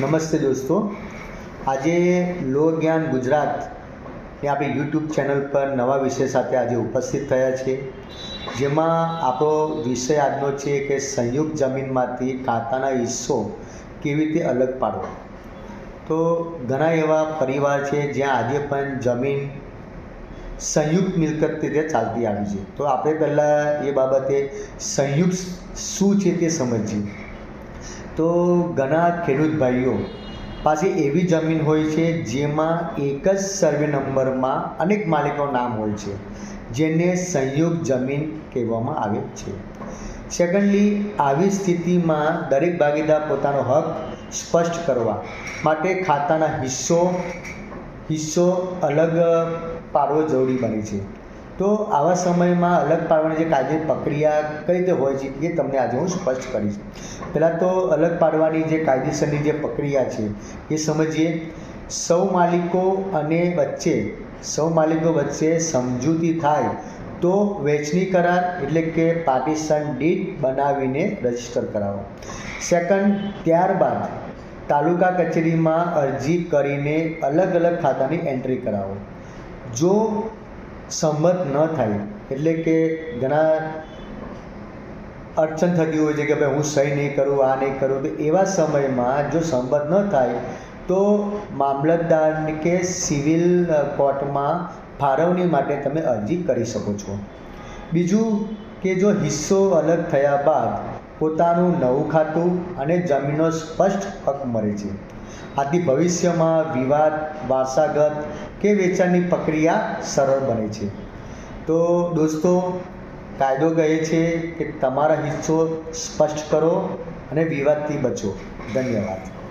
નમસ્તે દોસ્તો. આજે લોક જ્ઞાન ગુજરાત એ આપણી યુટ્યુબ ચેનલ પર નવા વિષય સાથે આજે ઉપસ્થિત થયા છે. જેમાં આપણો વિષય આજનો છે કે સંયુક્ત જમીનમાંથી કાંતાના હિસ્સો કેવી રીતે અલગ પાડવો. તો ઘણા એવા પરિવાર છે જ્યાં આજે પણ જમીન સંયુક્ત મિલકત રીતે ચાલતી આવી છે. તો આપણે પહેલાં એ બાબતે સંયુક્ત શું છે તે સમજીએ. તો ઘણા ખેડૂત ભાઈઓ પાસે એવી જમીન હોય છે જેમાં એક જ સર્વે નંબરમાં અનેક માલિકોનું નામ હોય છે, જેને સંયુક્ત જમીન કહેવામાં આવે છે. સેકન્ડલી આવી સ્થિતિમાં દરેક ભાગીદાર પોતાનો હક સ્પષ્ટ કરવા માટે ખાતાના હિસ્સો હિસ્સો અલગ પાડવો જરૂરી બને છે. તો આવા સમયમાં અલગ પાડવાની જે કાયદે પ્રક્રિયા કઈ રીતે હોય છે એ તમને આજે હું સ્પષ્ટ કરીશ. પહેલાં તો અલગ પાડવાની જે કાયદેસરની જે પ્રક્રિયા છે એ સમજીએ. સૌ માલિકો અને વચ્ચે, સૌ માલિકો વચ્ચે સમજૂતી થાય તો વહેંચણી કરાર એટલે કે પાર્ટીશન ડીડ બનાવીને રજિસ્ટર કરાવો. સેકન્ડ, ત્યારબાદ તાલુકા કચેરીમાં અરજી કરીને અલગ અલગ ખાતાની એન્ટ્રી કરાવો. જો સંમત ન થાય. એટલે કે ઘણા અડચણ થતી હોય છે કે ભાઈ હું સહી નહીં કરું, આ નહીં કરું, તો એવા સમયમાં જો સંમત ન થાય, તો મામલતદાર કે સિવિલ કોર્ટમાં ફાળવણી માટે તમે અરજી કરી શકો છો. બીજું કે જો હિસ્સો અલગ થયા બાદ પોતાનું નવું ખાતું અને જમીનનો સ્પષ્ટ હક મળે છે. આથી ભવિષ્યમાં વિવાદ, વારસાગત કે વેચાણની પ્રક્રિયા સરળ બને છે. તો દોસ્તો, કાયદો કહે છે કે તમારા હિસ્સો સ્પષ્ટ કરો અને વિવાદથી બચો. ધન્યવાદ.